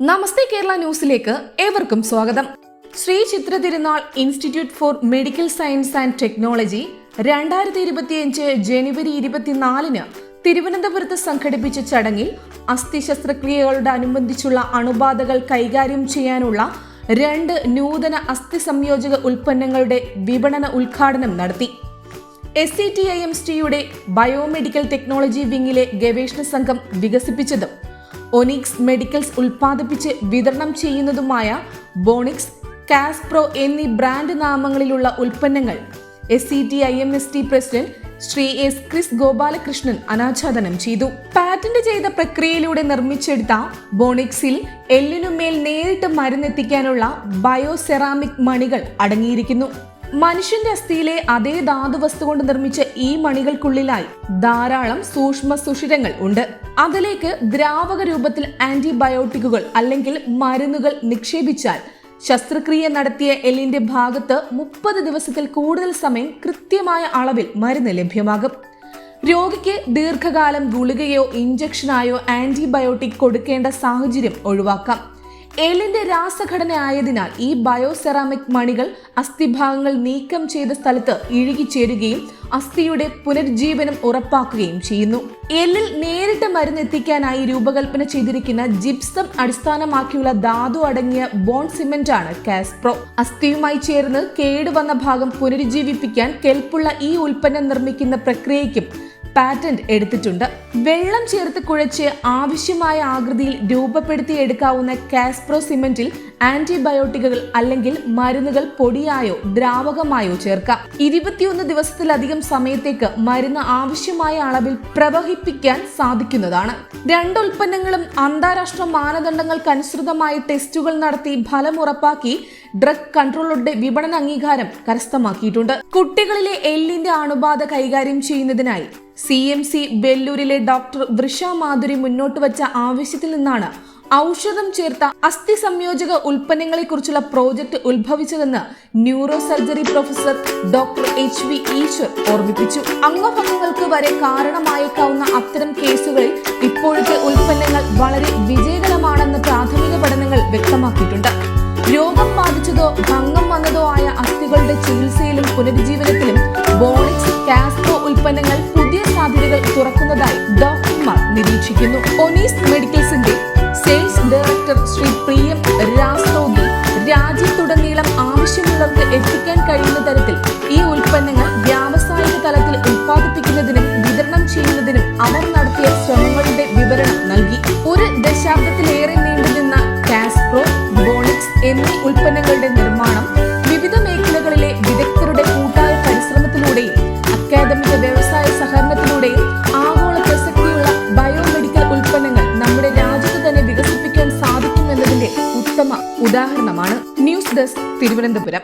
നമസ്തേ കേരള ന്യൂസിലേക്ക് ഏവർക്കും സ്വാഗതം. Sree Chitra Tirunal institute for medical science and technology രണ്ടായിരത്തി ഇരുപത്തിയഞ്ച് ജനുവരി ഇരുപത്തിനാലിന് തിരുവനന്തപുരത്ത് സംഘടിപ്പിച്ച ചടങ്ങിൽ അസ്ഥി ശസ്ത്രക്രിയകളുടെ അനുബന്ധിച്ചുള്ള അണുബാധകൾ കൈകാര്യം ചെയ്യാനുള്ള രണ്ട് നൂതന അസ്ഥി സംയോജക ഉൽപ്പന്നങ്ങളുടെ വിപണന ഉദ്ഘാടനം നടത്തി. S C T I M സ്റ്റിയുടെ biomedical technology വിങ്ങിലെ ഗവേഷണ സംഘം വികസിപ്പിച്ചതും ഒനിക്സ് മെഡിക്കൽസ് ഉൽപ്പാദിപ്പിച്ച് വിതരണം ചെയ്യുന്നതുമായ ബോണിക്സ് കാസ്പ്രോ എന്നീ ബ്രാൻഡ് നാമങ്ങളിലുള്ള ഉൽപ്പന്നങ്ങൾ S C T I M S T president Sree S Kris Gopalakrishnan അനാച്ഛാദനം ചെയ്തു. പാറ്റന്റ് ചെയ്ത പ്രക്രിയയിലൂടെ നിർമ്മിച്ചെടുത്ത ബോണിക്സിൽ എല്ലിനുമേൽ നേരിട്ട് മരുന്നെത്തിക്കാനുള്ള ബയോസെറാമിക് മണികൾ അടങ്ങിയിരിക്കുന്നു. മനുഷ്യന്റെ അസ്ഥിയിലെ അതേ ധാതുവസ്തു കൊണ്ട് നിർമ്മിച്ച ഈ മണികൾക്കുള്ളിലായി ധാരാളം സൂക്ഷ്മ സുഷിരങ്ങൾ ഉണ്ട്. അതിലേക്ക് ദ്രാവക രൂപത്തിൽ ആന്റിബയോട്ടിക്കുകൾ അല്ലെങ്കിൽ മരുന്നുകൾ നിക്ഷേപിച്ചാൽ ശസ്ത്രക്രിയ നടത്തിയ എല്ലിന്റെ ഭാഗത്ത് മുപ്പത് ദിവസത്തിൽ കൂടുതൽ സമയം കൃത്യമായ അളവിൽ മരുന്ന് ലഭ്യമാകും. രോഗിക്ക് ദീർഘകാലം ഗുളികയോ ഇഞ്ചക്ഷനായോ ആന്റിബയോട്ടിക് കൊടുക്കേണ്ട സാഹചര്യം ഒഴിവാക്കാം. എല്ലിന്റെ രാസഘടന ആയതിനാൽ ഈ ബയോസെറാമിക് മണികൾ അസ്ഥിഭാഗങ്ങൾ നീക്കം ചെയ്ത സ്ഥലത്ത് ഇഴുകിച്ചേരുകയും അസ്ഥിയുടെ പുനരുജ്ജീവനം ഉറപ്പാക്കുകയും ചെയ്യുന്നു. എല്ലിൽ നേരിട്ട് മരുന്ന് എത്തിക്കാനായി രൂപകൽപ്പന ചെയ്തിരിക്കുന്ന ജിപ്സം അടിസ്ഥാനമാക്കിയുള്ള ധാതു അടങ്ങിയ ബോൺ സിമെന്റ് ആണ് കാസ്പ്രോ. അസ്ഥിയുമായി ചേർന്ന് കേടുവന്ന ഭാഗം പുനരുജ്ജീവിപ്പിക്കാൻ കെൽപ്പുള്ള ഈ ഉൽപ്പന്നം നിർമ്മിക്കുന്ന പ്രക്രിയയ്ക്കും പാറ്റന്റ് എടുത്തിട്ടുണ്ട്. വെള്ളം ചേർത്ത് കുഴച്ച് ആവശ്യമായ ആകൃതിയിൽ രൂപപ്പെടുത്തി എടുക്കാവുന്ന കാസ്പ്രോ സിമെന്റിൽ ആന്റിബയോട്ടിക്കുകൾ അല്ലെങ്കിൽ മരുന്നുകൾ പൊടിയായോ ദ്രാവകമായോ ചേർക്കാം. ഇരുപത്തിയൊന്ന് ദിവസത്തിലധികം സമയത്തേക്ക് മരുന്ന് ആവശ്യമായ അളവിൽ പ്രവഹിപ്പിക്കാൻ സാധിക്കുന്നതാണ്. രണ്ട് ഉൽപ്പന്നങ്ങളും അന്താരാഷ്ട്ര മാനദണ്ഡങ്ങൾക്കനുസൃതമായി ടെസ്റ്റുകൾ നടത്തി ഫലം ഉറപ്പാക്കി ഡ്രഗ് കൺട്രോളറുടെ വിപണന അംഗീകാരം കരസ്ഥമാക്കിയിട്ടുണ്ട്. കുട്ടികളിലെ എല്ലിന്റെ അണുബാധ കൈകാര്യം ചെയ്യുന്നതിനായി സി എം സി വെല്ലൂരിലെ ഡോക്ടർ വൃഷ മാധുരി മുന്നോട്ട് വച്ച ആവശ്യത്തിൽ നിന്നാണ് ഔഷധം ചേർത്ത അസ്ഥി സംയോജക ഉൽപ്പന്നങ്ങളെക്കുറിച്ചുള്ള project ഉത്ഭവിച്ചതെന്ന് neurosurgery professor doctor H V Eswar ഓർമ്മിപ്പിച്ചു. അംഗഭംഗങ്ങൾക്ക് വരെ കാരണമായേക്കാവുന്ന അത്തരം കേസുകളിൽ ഇപ്പോഴത്തെ ഉൽപ്പന്നങ്ങൾ വളരെ അസ്ഥികളുടെ ചികിത്സയിലും പുനരുജ്ജീവനത്തിലും ബോണിക്സ് കാസ്കോ ഉൽപ്പന്നങ്ങൾ പുതിയ സാധ്യതകൾ തുറക്കുന്നതായി ഡോക്ടർമാർ നിരീക്ഷിക്കുന്നു. ഒനീസ് മെഡിക്കൽസിന്റെ ഉദാഹരണമാണ് ന്യൂസ് ഡെസ്ക് തിരുവനന്തപുരം.